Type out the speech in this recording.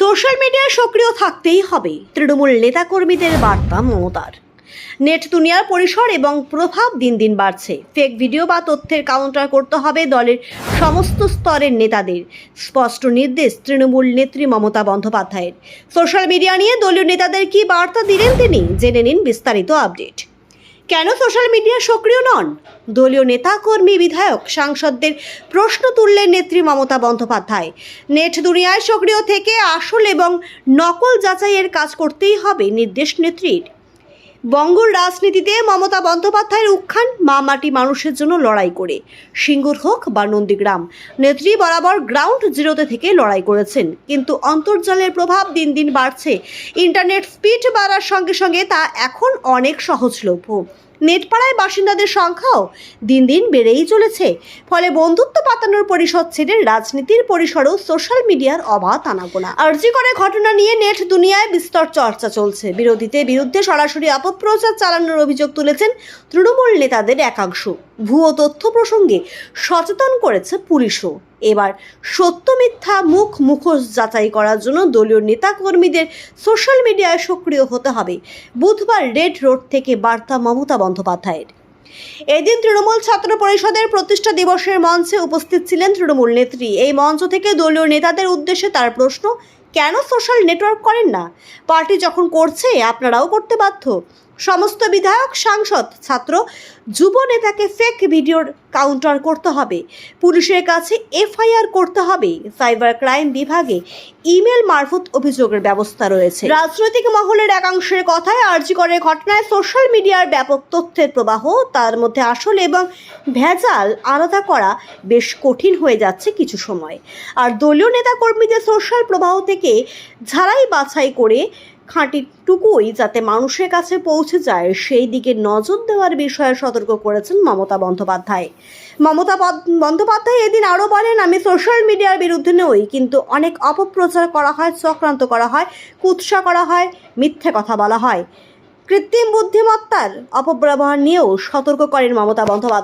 Social মিডিয়ায় সক্রিয় থাকতেই হবে। তৃণমূল নেতাকর্মীদের বার্তা মমতার। নেট দুনিয়ার পরিসর এবং প্রভাব দিন দিন বাড়ছে। ফেক ভিডিও বা তথ্যের কাউন্টার করতে হবে দলের সমস্ত স্তরের নেতাদের, স্পষ্ট নির্দেশ তৃণমূল নেত্রী মমতা বন্দ্যোপাধ্যায়ের। সোশ্যাল মিডিয়া নিয়ে দলীয় নেতাদের কি বার্তা দিলেন তিনি? জেনে নিন বিস্তারিত আপডেট। কেন সোশ্যাল মিডিয়া সক্রিয় নন? দলীয় নেতাকর্মী বিধায়ক, সাংসদদের প্রশ্ন তুললেন নেত্রী মমতা বন্দ্যোপাধ্যায়। নেট দুনিয়ায় সক্রিয় থেকে আসল এবং নকল যাচাইয়ের কাজ করতেই হবে, নির্দেশ নেত্রীর। বঙ্গর রাজনীতিতে মমতা বন্দ্যোপাধ্যায়ের উত্থান মা মাটি মানুষের জন্য লড়াই করে। সিঙ্গুর হোক বা নন্দীগ্রাম, নেত্রী বরাবর গ্রাউন্ড জিরোতে থেকে লড়াই করেছেন। কিন্তু অন্তর্জালের প্রভাব দিন দিন বাড়ছে। ইন্টারনেট স্পিড বাড়ার সঙ্গে সঙ্গে তা এখন অনেক সহজলভ্য। নেটপাড়ায় বাসিন্দাদের সংখ্যাও দিন দিন বেড়েই চলেছে। ফলে বন্ধুত্ব পাতানোর পরিষদ ছেড়ে রাজনীতির পরিসরেও সোশ্যাল মিডিয়ার অবাধ আনাগোনা। আর্জি করে ঘটনা নিয়ে নেট দুনিয়ায় বিস্তর চর্চা চলছে। বিরোধীতে বিরুদ্ধে সরাসরি অপপ্রচার চালানোর অভিযোগ তুলেছেন তৃণমূল নেতাদের একাংশ। ভুয়ো তথ্য প্রসঙ্গে সচেতন করেছে পুলিশও। এবার সত্য মিথ্যা মুখ মুখোশ যাচাই করার জন্য দলীয় নেতাকর্মীদের সোশ্যাল মিডিয়ায় সক্রিয় হতে হবে। বুধবার রেড রোড থেকে বার্তা মমতা বন্দ্যোপাধ্যায়ের। এদিন তৃণমূল ছাত্র পরিষদের প্রতিষ্ঠা দিবসের মঞ্চে উপস্থিত ছিলেন তৃণমূল নেত্রী। এই মঞ্চ থেকে দলীয় নেতাদের উদ্দেশ্যে তার প্রশ্ন কেন সোশ্যাল নেটওয়ার্ক করেন না? পার্টি যখন করছে, আপনারাও করতে বাধ্য। সমস্ত বিধায়ক, সাংসদ, ছাত্র, যুব নেতাকে ফেক ভিডিওর কাউন্টার করতে হবে। পুলিশের কাছে এফআইআর করতে হবে। সাইবার ক্রাইম বিভাগে ইমেল মারফত অভিযোগের ব্যবস্থা রয়েছে। রাজনৈতিক মহলের একাংশের কথায় আর্জি করে ঘটনায় সোশ্যাল মিডিয়ার ব্যাপক তথ্যের প্রবাহ, তার মধ্যে আসল এবং ভেজাল আলাদা করা বেশ কঠিন হয়ে যাচ্ছে কিছু সময়। আর দলীয় নেতাকর্মীদের সোশ্যাল প্রবাহ থেকে ঝাড়াই বাছাই করে খাঁটিটুকুই যাতে মানুষের কাছে পৌঁছে যায়, সেই দিকে নজর দেওয়ার বিষয়ে সতর্ক করেছেন মমতা বন্দ্যোপাধ্যায়। মমতা বন্দ্যোপাধ্যায় এদিন আরও বলেন, আমি সোশ্যাল মিডিয়ার বিরুদ্ধে নই, কিন্তু অনেক অপপ্রচার করা হয়, চক্রান্ত করা হয়, কুৎসা করা হয়, মিথ্যে কথা বলা হয়। কৃত্রিম বুদ্ধিমত্তার অপব্যবহার নিয়েও সতর্ক করেন মমতা বন্দ্যোপাধ্যায়।